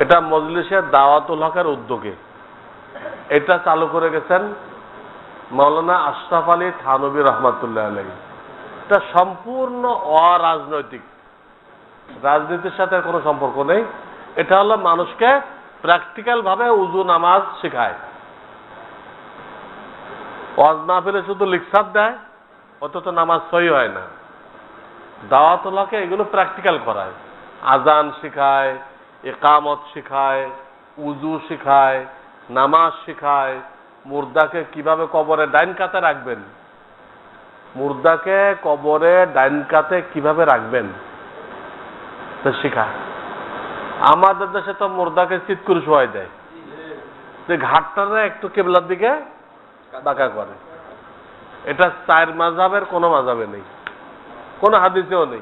এটা মজলিসের দাওয়াতুল হকের উদ্যোগে। এটা চালু করে গেছেন মৌলানা আশরাফ আলী থানবী রহমাতুল্লাহ আলী এটা সম্পূর্ণ অরাজনৈতিক। রাজনীতির সাথে কোনো সম্পর্ক নেই। এটা হলো মানুষকে প্র্যাকটিক্যাল ভাবে উজু নামাজ শেখায়। ওয়াজ না পেলে শুধু লিকসার দেয় অত তো নামাজ সই হয় না। দাওয়াতলাকে এগুলো প্র্যাকটিক্যাল করায়। আজান শেখায় একামত শেখায় উজু শেখায়, নামাজ শেখায়, মুর্দাকে কীভাবে কবরে ডাইন কাতে রাখবেন? মুর্দাকে কবরে ডাইন কাতে কীভাবে রাখবেন? তো শেখায়। আমাদের দেশে তো মুর্দাকে চিৎ করে শোয়াই দেয়। যে ঘাটটারে একটু কেবলার দিকে বাঁকা করে। এটা চার মাঝাবের কোনো মাঝাবে নেই। কোনো হাদিসেও নেই।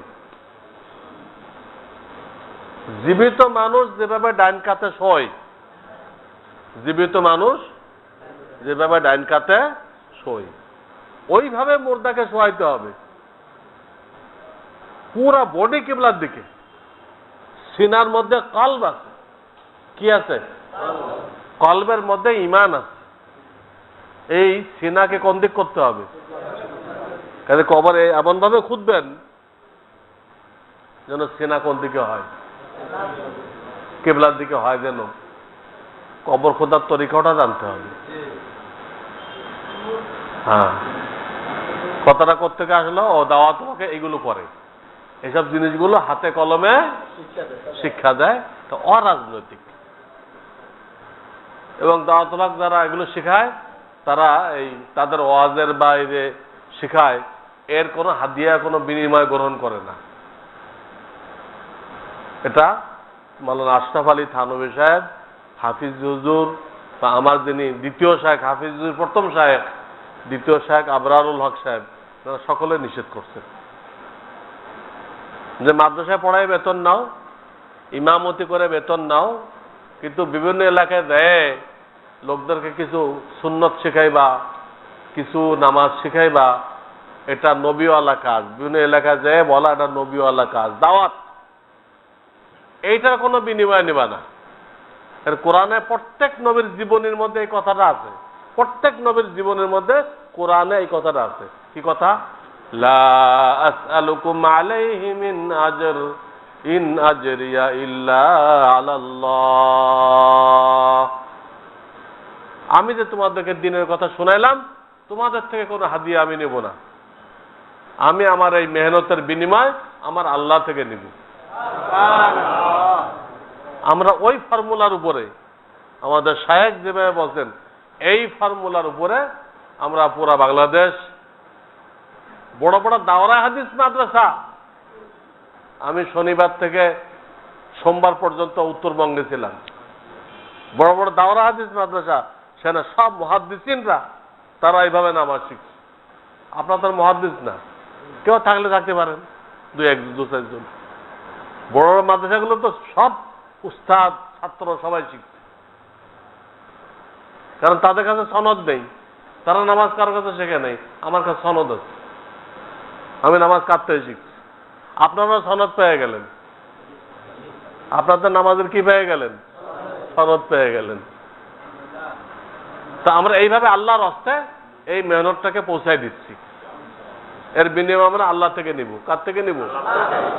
জীবিত মানুষ যেভাবে ডাইন কাতে শোয়, জীবিত মানুষ যেভাবে ডাইন কাতে শোয়, ওইভাবে মুর্দাকে শোয়াইতে হবে। পুরা বডি কেবলার দিকে। সিনার মধ্যে কলব আছে। কি আছে? কলবের মধ্যে ইমান আছে। এই সিনাকে কোন দিক করতে হবে? কাজে কবরে এমন ভাবে খুঁজবেন যেন সিনা কোন দিকে হয়। কেবলার দিকে হয় যেন। কবর খোদার তরিকাটা জানতে হবে। হ্যাঁ। কথাটা কোথেকে আসলো? ও দাওয়া তোমাকে এগুলো করে। এসব জিনিসগুলো হাতে কলমে শিক্ষা দেয় তো অরাজনৈতিক। এবং দাওয়াতলাক যারা এগুলো শেখায় তারা এই তাদের ওয়াজের বাইরে শেখায়। এর কোনো হাদিয়া কোনো বিনিময় গ্রহণ করে না। এটা মালানা আশরাফ আলী থানবী সাহেব, হাফিজ হুজুর বা আমার যিনি দ্বিতীয় শাহেক হাফিজ হুজুর প্রথম শাহেক দ্বিতীয় শাহেক আবরারুল হক সাহেব তারা সকলে নিষেধ করছেন। যে মাদ্রাসায় পড়ায় বেতন নাও, ইমামতি করে বেতন নাও, কিন্তু বিভিন্ন এলাকায় দেয়, লোকদেরকে কিছু সুন্নত শেখাইবা, কিছু নামাজ শেখাইবা, এটা নবীওয়ালা কাজ। বিভিন্ন এলাকায় যায় বলা এটা নবীওয়ালা কাজ। দাওয়াত। এইটার কোনো বিনিময় নিবা না। কোরআনে প্রত্যেক নবীর জীবনের মধ্যে এই কথাটা আছে। প্রত্যেক নবীর জীবনের মধ্যে কোরআনে এই কথাটা আছে। কি কথা? আমি যে তোমাদেরকে দিনের কথা শোনাইলাম, তোমাদের থেকে কোনো হাদিয়া আমি নেব না। আমি আমার এই মেহনতের বিনিময় আমার আল্লাহ থেকে নিব। আমরা ওই ফর্মুলার উপরে, আমাদের শায়েক যেভাবে বলছেন, এই ফর্মুলার উপরে আমরা পুরা বাংলাদেশ, বড় বড় দাওরা হাদিস মাদ্রাসা। আমি শনিবার থেকে সোমবার পর্যন্ত উত্তরবঙ্গে ছিলাম। বড় বড় দাওরা হাদিস মাদ্রাসা, সেখানে সব মহাদ্দিসিনরা, তারা এইভাবে নামাজ শিখছে। আপনাদের মহাদ্দিস না। কেউ থাকলে থাকতে পারেন, দু এক, দু চারজন। বড় বড় মাদ্রাসাগুলো তো সব উস্তাদ, ছাত্র সবাই শিখছে কারণ তাদের কাছে সনদ নেই। তারা নামাজ কারোর কাছে শেখে নেই। আমার কাছে সনদ আছে। আমি নামাজ কাঁদতে শিখছি। আপনারা সনদ পেয়ে গেলেন। আপনাদের নামাজের কি পেয়ে গেলেন? সনদ পেয়ে গেলেন। তা আমরা এইভাবে আল্লাহর হস্তে এই মেহনতটাকে পৌঁছায় দিচ্ছি। এর বিনিময়ে আমরা আল্লাহ থেকে নিব। কার থেকে নিব?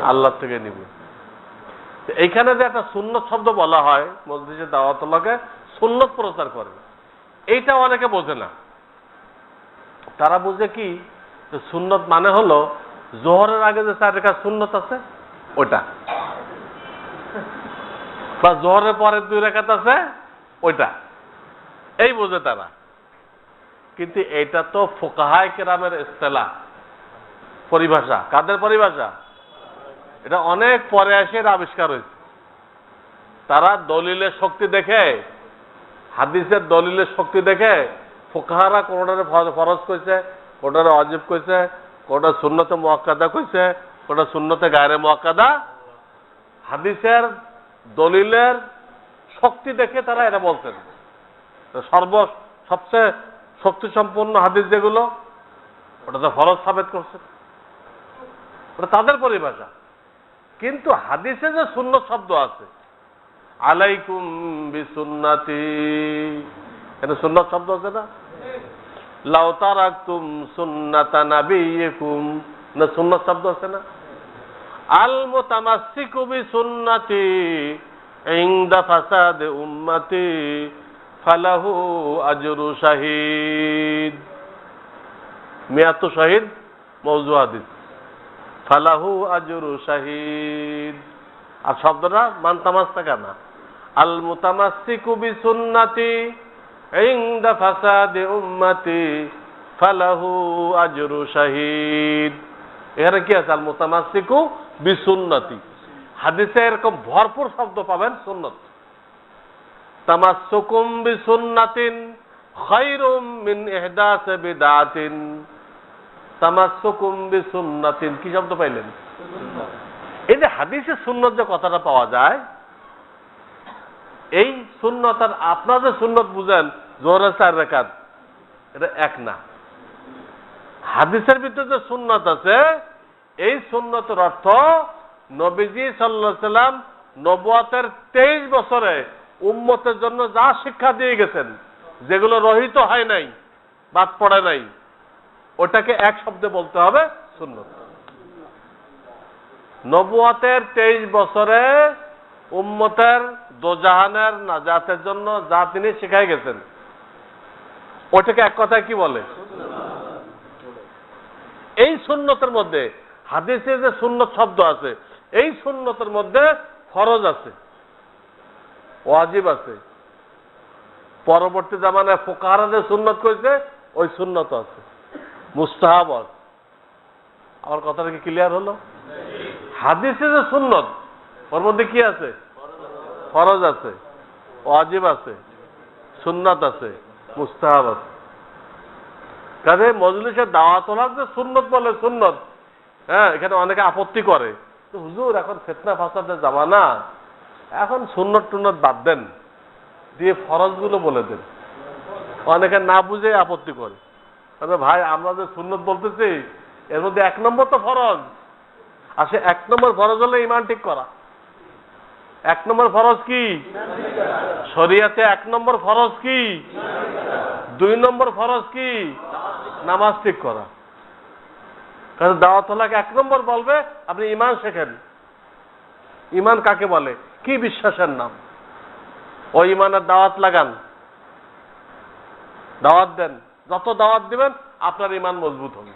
আল্লাহ থেকে নিব। এইখানে যে একটা সুন্নত শব্দ বলা হয় মসজিদে দাওয়াতলাকে সুন্নত প্রচার করে। এইটা অনেকে বোঝে না। তারা বুঝে কি? সুন্নত মানে হলো জোহরের আগে যে চার রেখা সুন্নত আছে ওটা বা জোহরের পরে দুই রেখাত আছে, ওইটা। এই বোঝে তারা। কিন্তু এটা তো ফোকাহায় কেরামের ইস্তেলা, পরিভাষা। কাদের পরিভাষা? এটা অনেক পরে এসে এটা আবিষ্কার হয়েছে। তারা দলিলের শক্তি দেখে, হাদিসের দলিলের শক্তি দেখে ফোকাহারা কোনোটারে ফর- ফরজ কইছে কোনোটারে অজিব কইছে কোনোটা শূন্যতে মোয়াক্কাদা কইছে কোনোটা শূন্যতে গায়ের মোয়াক্কাদা। হাদিসের দলিলের শক্তি দেখে তারা এটা বলতেন। সর্ব, সবচেয়ে শক্তি সম্পন্ন হাদিস যেগুলো ওটা তো ফরজ সাবেত করছে। ওটা তাদের পরিভাষা। কিন্তু হাদিসে যে শূন্য শব্দ আছে, আলাইকুম বিসুন্নতি। এখানে সুন্নত শব্দ আছে না? লাউ তারাকতুম সুন্নাতা নাবিয়িকুম। না, সুন্নত শব্দ আছে না? আল মুতামাসসিকু বিসুন্নতি ইনদা ফাসাদ উম্মতি, ফালাহু আজরু শাহিদ। মিয়াতু শাহিদ, মৌজু হাদিস। ফালাহু আজরু শাহিদ। আর শব্দটা মান্তামাস্তা কেনা? আল মুতামাসসিকু বিসুন্নতি ইনদা ফাসাদে উম্মতি ফালাহু আজরু শাহিদ। এখানে কি আছে? আল মুতামাসসিকু বিসুন্নতি। হাদিসে এরকম ভরপুর শব্দ পাবেন সুন্নত। তামাসসুকুম বিসুন্নাতিন মিন ইহদাসে বিদআতিন কি শব্দ পাইলেন? এই যে হাদিসে সুন্নত যে কথাটা পাওয়া যায়, এই সুন্নত আর আপনার যে সুন্নত বুঝেন চার রেখাত, এটা এক না। হাদিসের ভিতরে যে সুন্নত আছে, এই সুন্নতের অর্থ নবীজি সাল্লাহ সাল্লাম নবুয়াতের তেইশ বছরে উম্মতের জন্য যা শিক্ষা দিয়ে গেছেন, যেগুলো রহিত হয় নাই, বাদ পড়ে নাই ওটাকে এক শব্দে বলতে হবে সুন্নত। নবুয়াতের তেইশ বছরে উম্মতের দোজাহানের নাজাতের জন্য যা তিনি শিখাই গেছেন, ওটাকে এক কথায় কি বলে? এই সুন্নতের মধ্যে, হাদিসে যে সুন্নত শব্দ আছে, এই সুন্নতের মধ্যে ফরজ আছে, ওয়াজিব আছে। পরবর্তী জামানায় ফোকারা যে সুন্নত করেছে, ওই সুন্নত আছে। মুস্তাহাব আছে আমার কথাটা কি ক্লিয়ার হলো? হাদিসে যে সুন্নত, ওর মধ্যে কি আছে? ফরজ আছে, ওয়াজিব আছে, সুন্নাত আছে, মুস্তাহাব আছে। কাজে মজলিসের দাওয়াত হলার যে সুন্নত বলে সুন্নত। হ্যাঁ এখানে অনেকে আপত্তি করে। হুজুর, এখন ফেতনা ফাসাদের জামানা। এখন সুন্নত টুন্নত বাদ দেন। দিয়ে ফরজগুলো বলে দেন। অনেকে না বুঝে আপত্তি করে। ভাই, আমরা যে সুন্নত বলতেছি, এর মধ্যে এক নম্বর তো ফরজ। আর সে এক নম্বর ফরজ হলে ইমান ঠিক করা। এক নম্বর ফরজ কি? শরিয়াতে এক নম্বর ফরজ কি? দুই নম্বর ফরজ কি? নামাজ ঠিক করা। কারণ দাওয়াতলাকে এক নম্বর বলবে, আপনি ইমান শেখেন। ইমান কাকে বলে? কি বিশ্বাসের নাম? ওই ইমানের দাওয়াত লাগান। দাওয়াত দেন। যত দাওয়াত দিবেন, আপনার ইমান মজবুত হবে।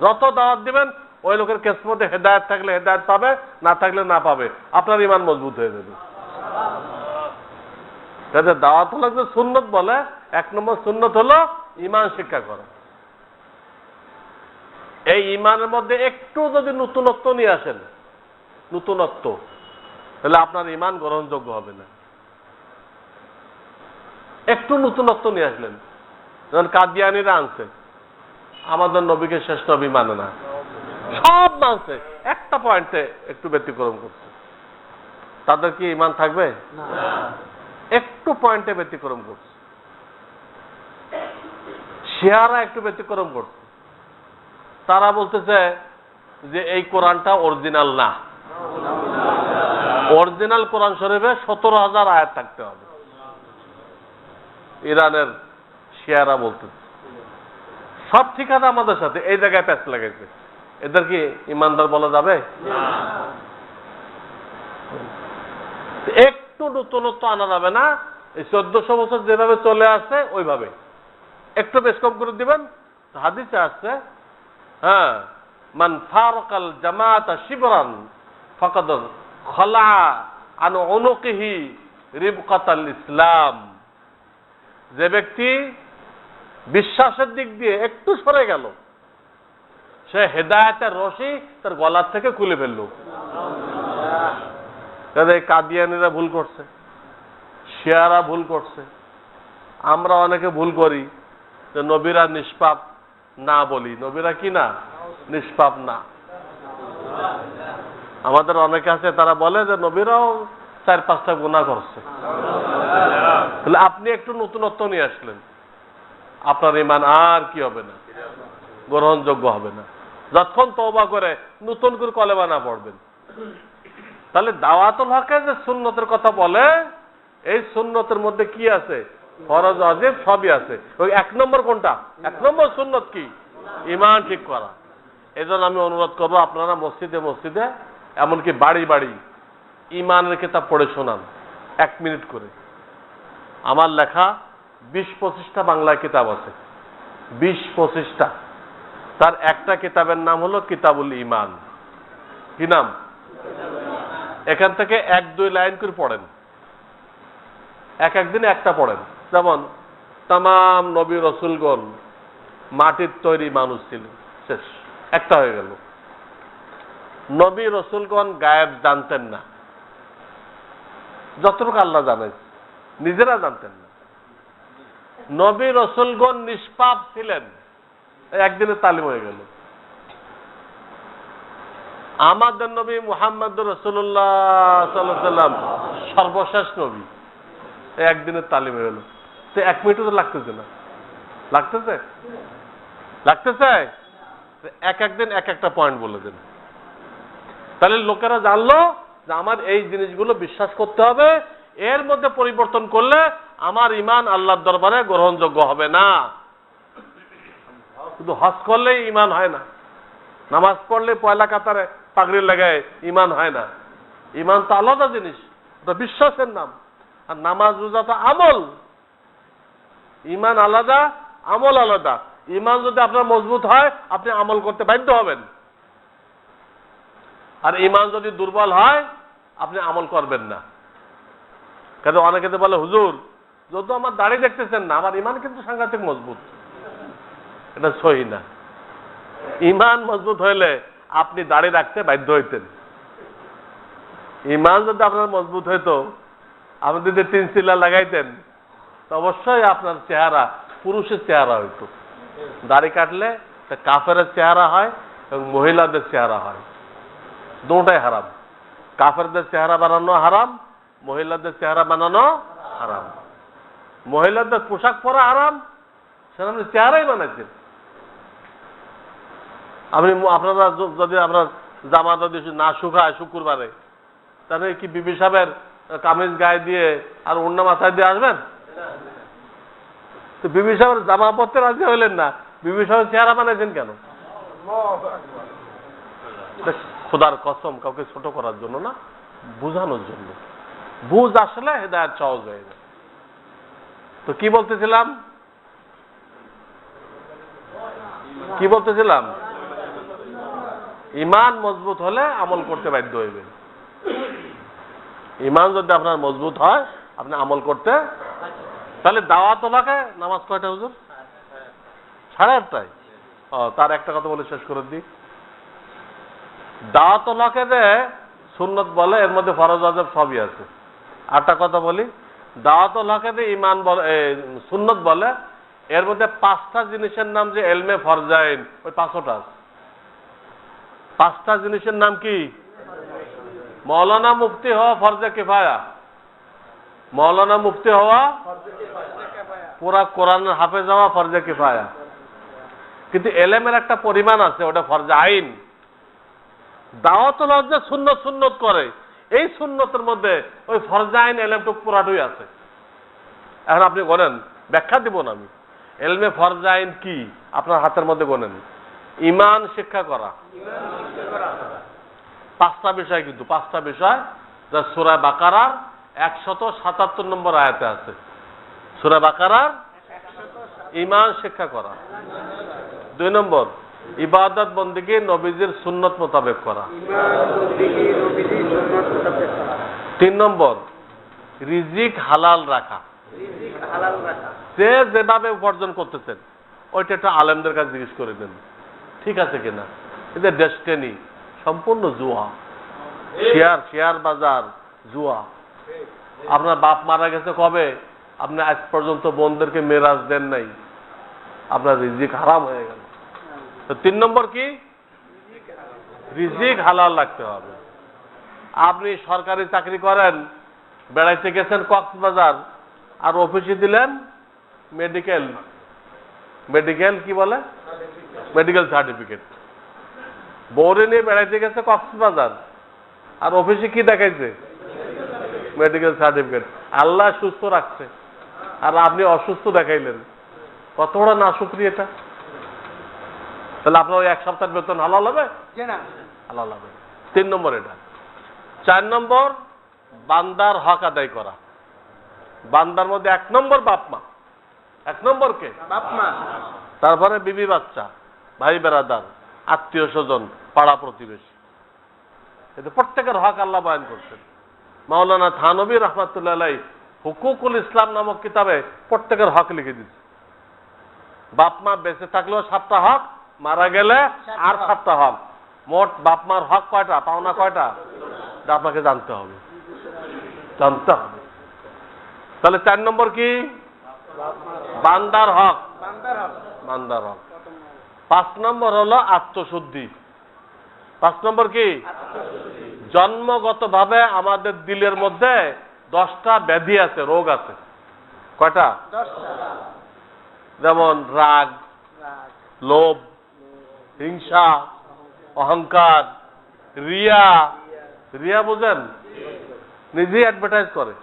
যত দাওয়াত দিবেন, ওই লোকের কেসমতে হেদায়ত থাকলে হেদায়ত পাবে, না থাকলে না পাবে। আপনার ইমান মজবুত হয়ে যাবে। কাজে দাওয়াত হলো যে সুন্নত বলে, এক নম্বর সুন্নত হলো ইমান শিক্ষা করা। এই ইমানের মধ্যে একটু যদি নতুনত্ব নিয়ে আসেন, নতুনত্ব, তাহলে আপনার ইমান গ্রহণযোগ্য হবে না। একটু নতুনত্ব নিয়ে আসলেন। যেমন কাদিয়ানিরা আনছে আমাদের নবীকে শ্রেষ্ঠ নবী মানে না। সব মানছে। একটা পয়েন্টে একটু ব্যতিক্রম করছে। তাদের কি ইমান থাকবে? একটু পয়েন্টে ব্যতিক্রম করছে। শিয়ারা একটু ব্যতিক্রম করছে। তারা বলতেছে যে এই কোরআনটা অরিজিনাল না। অরিজিনাল কোরআন শরীফে সতেরো হাজার আয়াত থাকতে হবে। ইরানের শিয়ারা বলতেছে। সব ঠিক আছে আমাদের সাথে, এই জায়গায় প্যাচ লাগাইছে। এদের কি ইমানদার বলা যাবে? একটু নতুনত্ব আনা যাবে না, এই চোদ্দশো বছর যেভাবে চলে আসছে, ওইভাবে। একটু বেশ কম করে দিবেন হাদিসে আসছে হ্যাঁ মান ফারকাল জামাত শিবরান, ফকাদ খলা আন অনুকিহি রিবকাতাল ইসলাম। যে ব্যক্তি বিশ্বাসের দিক দিয়ে একটু সরে গেল। সে হেদায়তের রশি তার গলার থেকে খুলে ফেলল। কাদিয়ানিরা ভুল করছে, শিয়ারা ভুল করছে। আমরা অনেকে ভুল করি যে নবীরা নিষ্পাপ না বলি। নবীরা কি না? নিষ্পাপ না। আমাদের অনেকে আছে, তারা বলে যে নবীরাও চার পাঁচটা গুণা করছে। তাহলে আপনি একটু নতুনত্ব নিয়ে আসলেন। আপনার ইমান আর কি হবে না? গ্রহণযোগ্য হবে না। যতক্ষণ তবা করে নতুন করে কলেমা না পড়বেন। তাহলে দাওয়াতুল হকে যে সুন্নতের কথা বলে, এই সুন্নতের মধ্যে কি আছে? ফরজ অজিব সবই আছে। ওই এক নম্বর কোনটা? এক নম্বর সুন্নত কি? ইমান ঠিক করা। এজন্য আমি অনুরোধ করব, আপনারা মসজিদে মসজিদে, এমনকি বাড়ি বাড়ি ইমানের কিতাব পড়ে শোনান। এক মিনিট করে। আমার লেখা বিশ পঁচিশটা বাংলা কিতাব আছে। বিশ পঁচিশটা। তার একটা কিতাবের নাম হলো কিতাবুল ইমান কি নাম? এখান থেকে এক দুই লাইন করে পড়েন। এক একদিন একটা পড়েন। যেমন তাম নবী রসুলগণ মাটির তৈরি মানুষ ছিলেন শেষ। একটা হয়ে গেল। নবী রসুলগণ গায়েব জানতেন না। যতটুকু আল্লাহ জানেন, নিজেরা জানতেন না। নবী রসুলগণ নিষ্পাপ ছিলেন। একদিনে তালিম হয়ে গেল। আমাদের নবী মুহাম্মদ রসুল্লাহ সাল্লাম সর্বশেষ নবী। এই একদিনের তালিম হয়ে গেল। তো এক মিনিটও তো লাগতেছে না। লাগতেছে? লাগতেছে? এক একদিন এক একটা পয়েন্ট বলে দেন। তাহলে লোকেরা জানলো যে আমার এই জিনিসগুলো বিশ্বাস করতে হবে। এর মধ্যে পরিবর্তন করলে আমার ইমান আল্লাহর দরবারে গ্রহণযোগ্য হবে না। শুধু হজ করলেই ইমান হয় না। নামাজ পড়লে পয়লা কাতারে পাগড়ি লাগায় ইমান হয় না। ইমান তো আলাদা জিনিস, ওটা বিশ্বাসের নাম। আর নামাজ, রোজা তো আমল। ইমান আলাদা, আমল আলাদা। ইমান যদি আপনার মজবুত হয়, আপনি আমল করতে বাধ্য হবেন। আর ইমান যদি দুর্বল হয়, আপনি আমল করবেন না। কেন অনেকে তো বলে, হুজুর যত আমার দাড়ি দেখতেছেন না, আমার ইমান কিন্তু সাংঘাতিক মজবুত। এটা সহি না। ইমান মজবুত হইলে আপনি দাড়ি রাখতে বাধ্য হইতেন। ইমান যদি আপনার মজবুত হইতো, আপনি যদি তিন চিল্লা লাগাইতেন, তো অবশ্যই আপনার চেহারা পুরুষের চেহারা হইতো। দাড়ি কাটলে তা কাফেরের চেহারা হয় এবং মহিলাদের চেহারা হয়। দুটাই হারাম। কাফেরদের চেহারা বানানো হারাম মহিলাদের চেহারা বানানো হারাম। মহিলাদের পোশাক পরা সেটা আপনি চেহারাই বানাইছেন। আপনি আপনারা যদি আপনার জামা যদি না শুকায় শুক্রবারে, তাহলে কি বিবি সাহেবের কামিজ গায়ে দিয়ে আর অন্য মাথায় দিয়ে আসবেন? তো বিবি সাহেবের জামা পরতে রাজি হইলেন না, বিবি সাহেবের চেহারা বানাইছেন কেন? খোদার কসম, কাউকে ছোট করার জন্য না, বোঝানোর জন্য। বুঝ আসলে হেদায়ত সহজ হয়ে যায় তো কি বলতেছিলাম? কি বলতেছিলাম? ইমান মজবুত হলে আমল করতে বাধ্য হইবেন। ইমান যদি আপনার মজবুত হয়, আপনি আমল করতে তাহলে দাওয়াত লাগে নামাজ কয়টা হুজুর? সাড়ে আটটায়। ও, তার একটা কথা বলে শেষ করে দিই। দাওয়াত লাকে যে সুন্নত বলে, এর মধ্যে ফরজ আজব সবই আছে। আটটা কথা বলি দাওয়াত লাকে যে ইমান বলে সুন্নত বলে, এর মধ্যে পাঁচটা জিনিসের নাম যে এলমে ফরজাইন, ওই পাঁচটা পাঁচটা জিনিসের নাম কি? মৌলানা মুফতি হওয়া ফরজে কিফায়া। মৌলানা মুফতি হওয়া পুরা কোরআনের হাফেজ হওয়া ফরজে কিফায়া। কিন্তু এলেমের একটা পরিমাণ আছে, ওটা ফরজে আইন। দাওয়াতুল হক যে সুন্নত সুন্নত করে এই সুন্নতের মধ্যে ওই ফরজে আইন এলেমটুক পুরাটুই আছে। এখন আপনি বলেন ব্যাখ্যা দিব না আমি। এলমে ফরজে আইন কি? আপনার হাতের মধ্যে গোনেন ইমান শিক্ষা করা। পাঁচটা বিষয় কিন্তু পাঁচটা বিষয় যা সুরা বাকারার একশত সাতাত্তর নম্বর আয়াতে আছে। সুরা বাকারার ইমান শিক্ষা করা। দুই নম্বর ইবাদত বন্দিকে নবীজির সুন্নত মোতাবেক করা। তিন নম্বর, রিজিক হালাল রাখা। যে যেভাবে উপার্জন করতেছেন, ওইটা একটা আলেমদের কাছে জিজ্ঞেস করে দেন। ঠিক আছে কিনা? এদের ডেস্টেনি, সম্পূর্ণ জুয়া। শেয়ার শেয়ার বাজার, জুয়া। আপনার বাপ মারা গেছে কবে? আপনি আজ পর্যন্ত বোনদেরকে মেরাজ দেন নাই। আপনার রিজিক হারাম হয়ে গেল। তো তিন নম্বর কি? রিজিক হালাল রাখতে হবে। আপনি সরকারি চাকরি করেন, বেড়াইতে গেছেন কক্সবাজার, আর অফিসে দিলেন মেডিকেল মেডিকেল কি বলে? মেডিকেল সার্টিফিকেট বৌরে নিয়ে বেড়াইতে গেছে কক্সবাজার, আর অফিসে কি দেখাইছে? মেডিকেল সার্টিফিকেট আল্লাহ সুস্থ রাখছে, আর আপনি অসুস্থ দেখাইলেন। কত বড় না শুক্রি এটা? তাহলে আপনার ওই এক সপ্তাহের বেতন হালাল হবে? হালাল হবে। তিন নম্বর এটা। চার নম্বর বান্দার হক আদায় করা। বান্দার মধ্যে এক নম্বর বাপ মা। এক নম্বর কে? বাপ মা। তারপরে বিবি বাচ্চা ভাই বেড়াদার আত্মীয় স্বজন পাড়া প্রতিবেশী। এটা প্রত্যেকের হক আল্লাহ বয়ান করছেন। মাওলানা থানবী রহমাতুল্লাহ হুকুকুল ইসলাম নামক কিতাবে প্রত্যেকের হক লিখে দিচ্ছে। বাপ মা বেঁচে থাকলেও সাতটা হক মারা গেলে আর সাতটা হক মোট বাপ মার হক কয়টা পাওনা কয়টা? আপনাকে জানতে হবে। জানতে হবে। তাহলে চার নম্বর কি? বান্দার হক। বান্দার হক। পাঁচ নম্বর হলো আত্মশুদ্ধি। পাঁচ নম্বর কি? জন্মগতভাবে আমাদের দিলের মধ্যে দশটা ব্যাধি আছে রোগ আছে। কয়টা? যেমন রাগ রাগ। লোভ হিংসা, অহংকার, রিয়া রিয়া বুঝেন? নিজেই অ্যাডভার্টাইজ করে।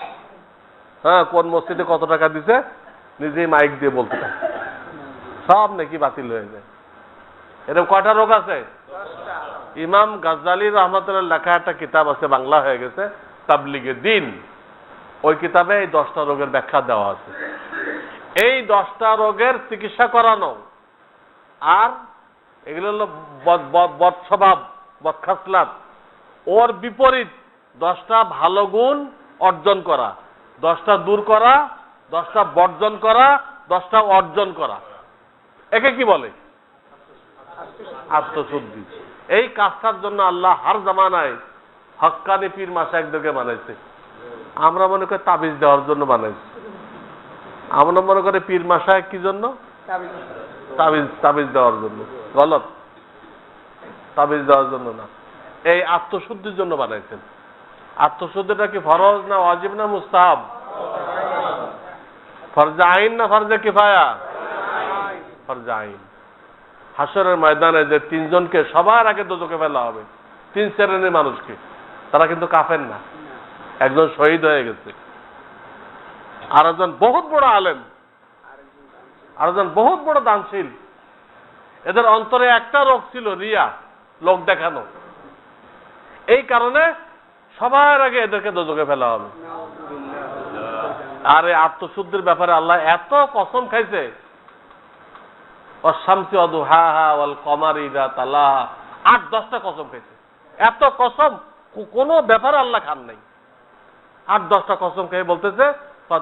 হ্যাঁ কোন মসজিদে কত টাকা দিছে, নিজেই মাইক দিয়ে বলতে সব নাকি বাতিল হয়ে যায়। এরকম কয়টা রোগ আছে? ইমাম গাজ্জালি রহমতুল্লাহ লেখা একটা কিতাব আছে, বাংলা হয়ে গেছে, তাবলিগে দিন। ওই কিতাবে এই দশটা রোগের ব্যাখ্যা দেওয়া আছে। এই দশটা রোগের চিকিৎসা করানো আর এগুলো হলো বদ- বদস্বভাব ওর বিপরীত, দশটা ভালো গুণ অর্জন করা, দশটা দূর করা, দশটা বর্জন করা, দশটা অর্জন করা। একে কি বলে? আত্মশুদ্ধি। এই কাজটার জন্য আল্লাহ হার জামানায় হক্কানি পীর মাসাইকদেরকে বানাইছে। আমরা মনে করি তাবিজ দেওয়ার জন্য বানাইছি। আমরা মনে করি পীর মাসায় কি জন্য। তাবিজ তাবিজ দেওয়ার জন্য। গলত। তাবিজ দেওয়ার জন্য না। এই আত্মশুদ্ধির জন্য বানাইছেন। আত্মশুদ্ধিটা কি ফরজ না ওয়াজিব না মুস্তাহাব? ফরজে আইন না ফরজে কিফায়া? ফরজে আইন। হাসরের ময়দানে যে তিনজনকে সবার আগে দোজকে ফেলা হবে, তিন শ্রেণির মানুষকে, তারা কিন্তু কাফেন না। একজন শহীদ হয়ে গেছে। আর একজন বহুত বড় আলেম। আর একজন বহুত বড় দানশীল। এদের অন্তরে একটা রোগ ছিল, রিয়া, লোক দেখানো। এই কারণে সবার আগে এদেরকে দোজকে ফেলা হবে। আর এই আত্মশুদ্ধির ব্যাপারে আল্লাহ এত কসম খাইছে। অশান্তি অদু হা হা ওয়াল কমারি দা তালা। আট, দশটা কসম খাইছে। এত কসম কোনো ব্যাপারে আল্লাহ খান নাই। আট, দশটা কসম খেয়ে বলতেছে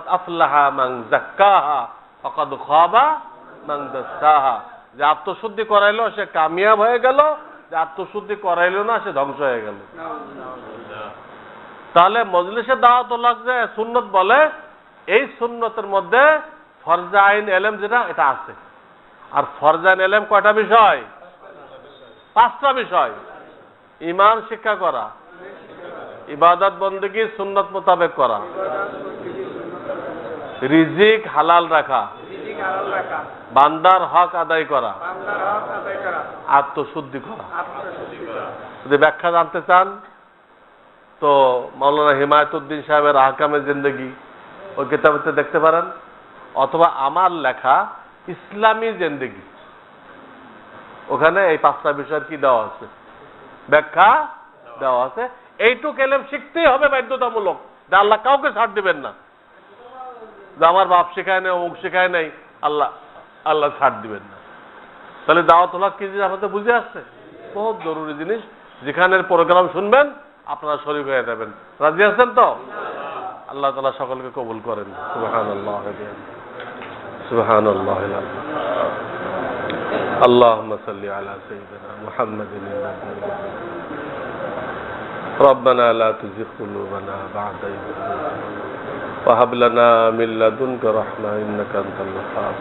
আফলাহা মাং জাক্কাহা অকদ খাবা মাং দাস্তাহা যে আত্মশুদ্ধি করাইলো, সে কামিয়াব হয়ে গেল। যে আত্মশুদ্ধি করাইলো না, সে ধ্বংস হয়ে গেল। তাহলে মজলিসে দাওয়াত লাগছে, সুন্নত বলে, এই সুন্নতের মধ্যে ফরজা আইন, এলেম যেটা, এটা আছে। আর ফরজা আইন, এলেম কয়টা বিষয়? পাঁচটা বিষয়। ইমান শিক্ষা করা, ইবাদত বন্দী সুন্নত মোতাবেক করা। রিজিক হালাল রাখা। বান্দার হক আদায় করা। আত্মশুদ্ধি করা। যদি ব্যাখ্যা জানতে চান তো মৌলানা হিমায়তুদ্দিন সাহেবের আহকামে জিন্দগি ওই কিতাবতে দেখতে পারেন অথবা আমার লেখা ইসলামী জিন্দগি। ওখানে এই পাঁচটা বিষয়ের কি দেওয়া আছে? ব্যাখ্যা দেওয়া আছে। এইটুক এলেম শিখতেই হবে বাধ্যতামূলক। আল্লাহ কাউকে ছাড় দিবেন না। যে আমার বাপ শেখায় নেই অমুক শেখায় নাই আল্লাহ আল্লাহ ছাড় দিবেন না তাহলে দাওয়াত হক কি জিনিস আপনাদের বুঝে আসছে বহুত জরুরি জিনিস যেখানের প্রোগ্রাম শুনবেন আপনারা শরীর হয়ে যাবেন রাজি আছেন তো আল্লাহ তালা সকলকে কবুল করেন সুবাহান আল্লাহ সুবাহান আল্লাহ اللهم صل على سيدنا محمد النبي ربنا لا تزغ قلوبنا بعد إذ هديتنا وهب لنا من لدنك رحمة إنك أنت الوهاب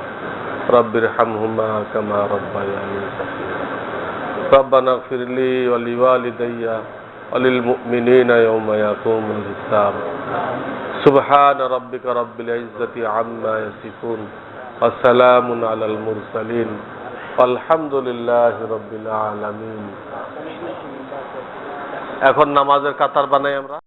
رب ارحمهما كما ربياني صغيرا ربنا اغفر لي ولوالدي وللمؤمنين يوم يقوم الحساب سبحان ربك رب العزة عما يصفون وسلام على المرسلين والحمد لله رب العالمين এখন নামাজের কাতার বানাই আমরা